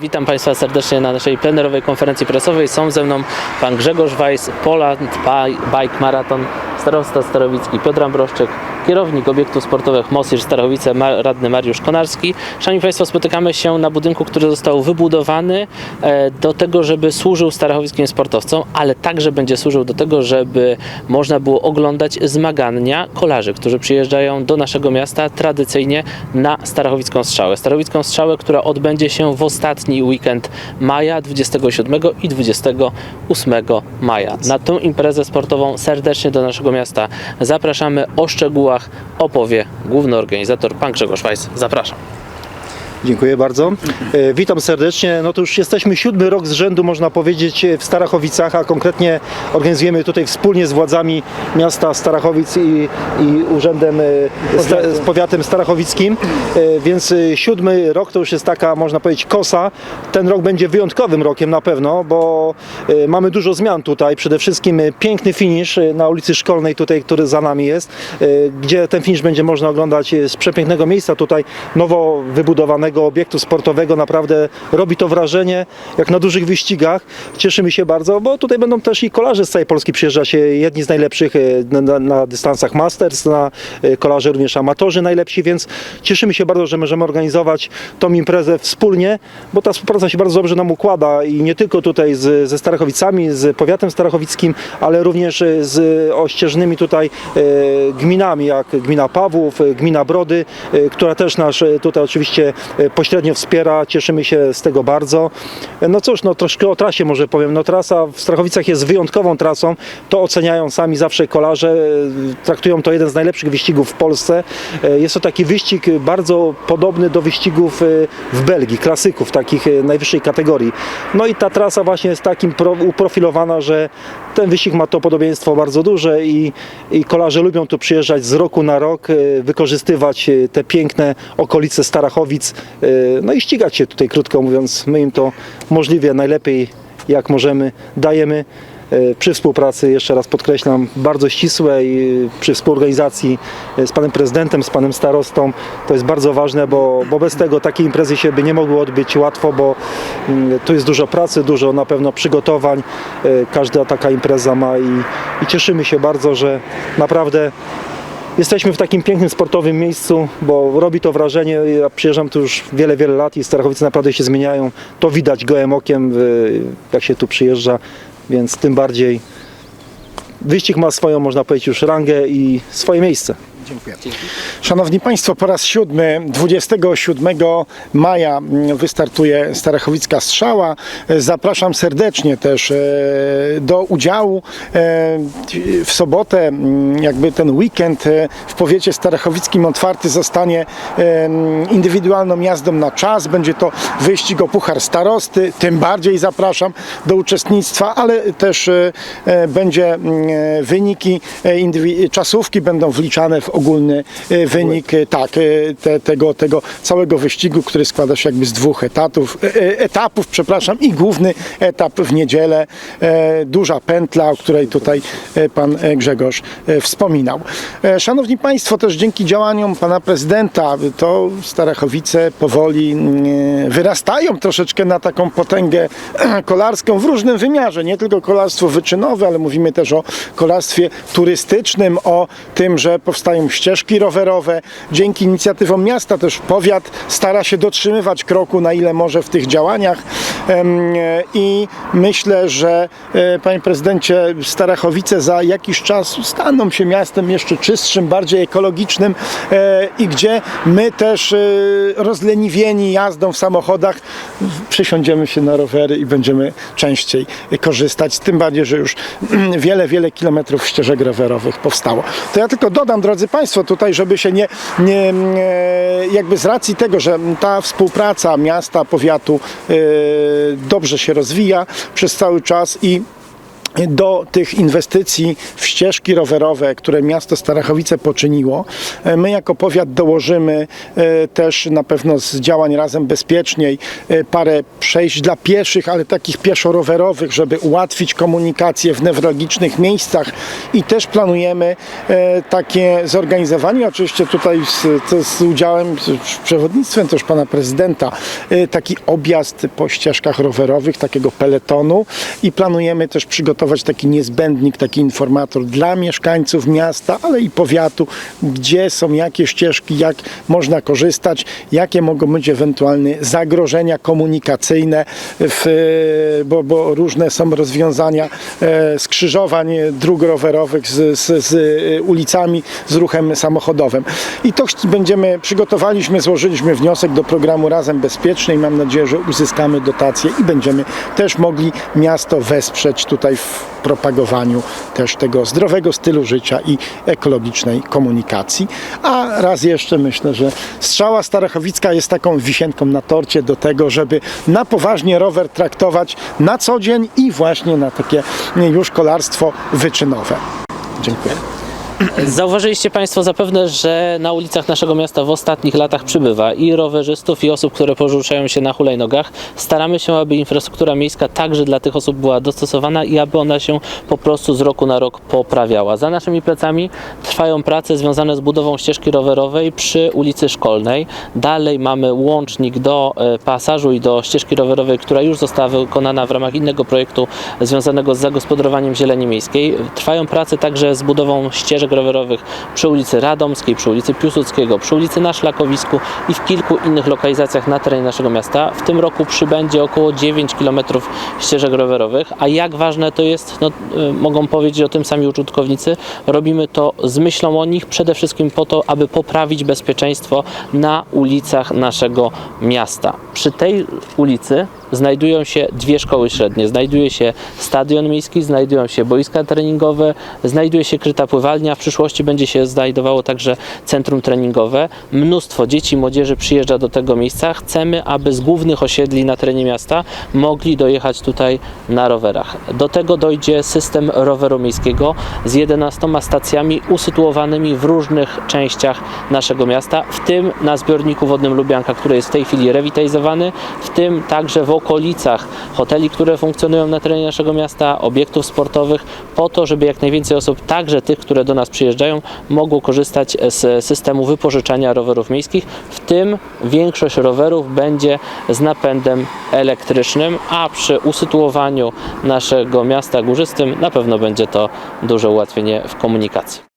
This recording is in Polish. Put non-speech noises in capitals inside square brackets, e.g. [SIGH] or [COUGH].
Witam Państwa serdecznie na naszej plenerowej konferencji prasowej. Są ze mną Pan Grzegorz Weiss, Poland Bi- Bike Marathon, starosta Starowicki Piotr Ambroszczyk, kierownik obiektu sportowych Mosir Starowice, ma- radny Mariusz Konarski. Szanowni Państwo, spotykamy się na budynku, który został wybudowany e, do tego, żeby służył starachowickim sportowcom, ale także będzie służył do tego, żeby można było oglądać zmagania kolarzy, którzy przyjeżdżają do naszego miasta tradycyjnie na Starachowicką Strzałę. Starachowicką Strzałę, która odbędzie się w ostatni weekend maja 27 i 28 maja. Na tą imprezę sportową serdecznie do naszego miasta zapraszamy. O szczegółach opowie główny organizator pan Grzegorz Weiss. Zapraszam. Dziękuję bardzo. E, Witam serdecznie. No to już jesteśmy siódmy rok z rzędu, można powiedzieć, w Starachowicach, a konkretnie organizujemy tutaj wspólnie z władzami miasta Starachowic i, i Urzędem e, sta, z Powiatem Starachowickim. E, Więc e, siódmy rok to już jest taka, można powiedzieć, kosa. Ten rok będzie wyjątkowym rokiem na pewno, bo e, mamy dużo zmian tutaj. Przede wszystkim e, piękny finisz e, na ulicy Szkolnej tutaj, który za nami jest, e, gdzie ten finisz będzie można oglądać e, z przepięknego miejsca tutaj nowo wybudowanego obiektu sportowego. Naprawdę robi to wrażenie jak na dużych wyścigach. Cieszymy się bardzo, bo tutaj będą też i kolarze z całej Polski przyjeżdżać. e, Jedni z najlepszych e, na, na, dystansach Masters, na e, kolarze również amatorzy najlepsi, więc cieszymy się bardzo, że możemy organizować tą imprezę wspólnie, bo ta współpraca się bardzo dobrze nam układa i nie tylko tutaj z, ze Starachowicami, z powiatem starachowickim, ale również e, z ościeżnymi tutaj gminami, jak gmina Pawłów, gmina Brody, która też nas e, tutaj oczywiście pośrednio wspiera. Cieszymy się z tego bardzo. E, No cóż, no troszkę o trasie może powiem. No trasa w Strachowicach jest wyjątkową trasą. To oceniają sami zawsze kolarze. E, Traktują to jeden z najlepszych wyścigów w Polsce. E, Jest to taki wyścig bardzo podobny do wyścigów e, w Belgii, klasyków takich e, najwyższej kategorii. No i ta trasa właśnie jest takim pro, uprofilowana, że ten wyścig ma to podobieństwo bardzo duże i, i kolarze lubią tu przyjeżdżać z roku na rok, e, wykorzystywać e, te piękne okolice Starachowic, e, no i ścigać się tutaj, krótko mówiąc. My im to możliwie najlepiej jak możemy dajemy przy współpracy, jeszcze raz podkreślam, bardzo ścisłej, e, przy współorganizacji e, z panem prezydentem, z panem starostą. To jest bardzo ważne, bo, bo bez tego takie imprezy się by nie mogły odbyć łatwo, bo mm, tu jest dużo pracy, dużo na pewno przygotowań. E, Każda taka impreza ma i, i cieszymy się bardzo, że naprawdę Jesteśmy w takim pięknym sportowym miejscu, bo robi to wrażenie. Ja przyjeżdżam tu już wiele, wiele lat i Starachowice naprawdę się zmieniają. To widać gołym okiem, jak się tu przyjeżdża, więc tym bardziej wyścig ma swoją, można powiedzieć, już rangę i swoje miejsce. Dziękuję. Szanowni Państwo, po raz siódmy, 27 maja mm, wystartuje Starachowicka Strzała. E, Zapraszam serdecznie też e, do udziału. E, W sobotę, mm, jakby ten weekend w powiecie starachowickim otwarty zostanie indywidualną jazdą na czas. Będzie to wyścig o Puchar Starosty. Tym bardziej zapraszam do uczestnictwa, ale też będzie mm, wyniki czasówki będą wliczane w ogólny e, wynik e, tak, e, te, tego, tego całego wyścigu, który składa się jakby z dwóch etatów, etapów, przepraszam, i główny etap w niedzielę, duża pętla, o której tutaj pan Grzegorz wspominał. Szanowni Państwo, też dzięki działaniom pana prezydenta to Starachowice powoli mm, wyrastają troszeczkę na taką potęgę [CLEARS THROAT] kolarską w różnym wymiarze, nie tylko kolarstwo wyczynowe, ale mówimy też o kolarstwie turystycznym, o tym, że powstają ścieżki rowerowe. Dzięki inicjatywom miasta też powiat stara się dotrzymywać kroku na ile może w tych działaniach e, i myślę, że e, panie prezydencie Starachowice za jakiś czas staną się miastem jeszcze czystszym, bardziej ekologicznym e, i gdzie my też rozleniwieni jazdą w samochodach przesiądziemy się na rowery i będziemy częściej korzystać, tym bardziej, że już [CLEARS THROAT] wiele, wiele kilometrów ścieżek rowerowych powstało. To ja tylko dodam, drodzy Państwo, tutaj, żeby się nie, nie e, jakby z racji tego, że ta współpraca miasta, powiatu e, dobrze się rozwija przez cały czas i do tych inwestycji w ścieżki rowerowe, które miasto Starachowice poczyniło. E, My jako powiat dołożymy e, też na pewno z działań Razem Bezpieczniej e, parę przejść dla pieszych, ale takich pieszo-rowerowych, żeby ułatwić komunikację w newralgicznych miejscach. I też planujemy takie zorganizowanie, oczywiście tutaj z, z udziałem, z przewodnictwem też pana prezydenta, taki objazd po ścieżkach rowerowych, takiego peletonu. I planujemy też przygotować taki niezbędnik, taki informator dla mieszkańców miasta, ale i powiatu, gdzie są jakie ścieżki, jak można korzystać, jakie mogą być ewentualne zagrożenia komunikacyjne, w, bo, bo różne są rozwiązania e, skrzyżowań dróg rowerowych z, z, z ulicami, z ruchem samochodowym. I to będziemy, przygotowaliśmy, złożyliśmy wniosek do programu Razem Bezpieczny i mam nadzieję, że uzyskamy dotację i będziemy też mogli miasto wesprzeć tutaj w propagowaniu też tego zdrowego stylu życia i ekologicznej komunikacji. A raz jeszcze myślę, że strzała Starachowicka jest taką wisienką na torcie do tego, żeby na poważnie rower traktować na co dzień i właśnie na takie już kolarstwo wyczynowe. Dziękuję. Zauważyliście Państwo zapewne, że na ulicach naszego miasta w ostatnich latach przybywa i rowerzystów, i osób, które poruszają się na hulajnogach. Staramy się, aby infrastruktura miejska także dla tych osób była dostosowana i aby ona się po prostu z roku na rok poprawiała. Za naszymi plecami trwają prace związane z budową ścieżki rowerowej przy ulicy Szkolnej. Dalej mamy łącznik do e, pasażu i do ścieżki rowerowej, która już została wykonana w ramach innego projektu związanego z zagospodarowaniem zieleni miejskiej. Trwają prace także z budową ścieżek rowerowych przy ulicy Radomskiej, przy ulicy Piłsudskiego, przy ulicy na Szlakowisku i w kilku innych lokalizacjach na terenie naszego miasta. W tym roku przybędzie około 9 km ścieżek rowerowych, a jak ważne to jest, no, y, mogą powiedzieć o tym sami użytkownicy. Robimy to z myślą o nich, przede wszystkim po to, aby poprawić bezpieczeństwo na ulicach naszego miasta. Przy tej ulicy znajdują się dwie szkoły średnie. Znajduje się stadion miejski, znajdują się boiska treningowe, znajduje się kryta pływalnia. W przyszłości będzie się znajdowało także centrum treningowe. Mnóstwo dzieci i młodzieży przyjeżdża do tego miejsca. Chcemy, aby z głównych osiedli na terenie miasta mogli dojechać tutaj na rowerach. Do tego dojdzie system roweru miejskiego z 11 stacjami usytuowanymi w różnych częściach naszego miasta, w tym na zbiorniku wodnym Lubianka, który jest w tej chwili w tym także w okolicach hoteli, które funkcjonują na terenie naszego miasta, obiektów sportowych, po to, żeby jak najwięcej osób, także tych, które do nas przyjeżdżają, mogło korzystać z systemu wypożyczania rowerów miejskich, w tym większość rowerów będzie z napędem elektrycznym, a przy usytuowaniu naszego miasta górzystym na pewno będzie to duże ułatwienie w komunikacji.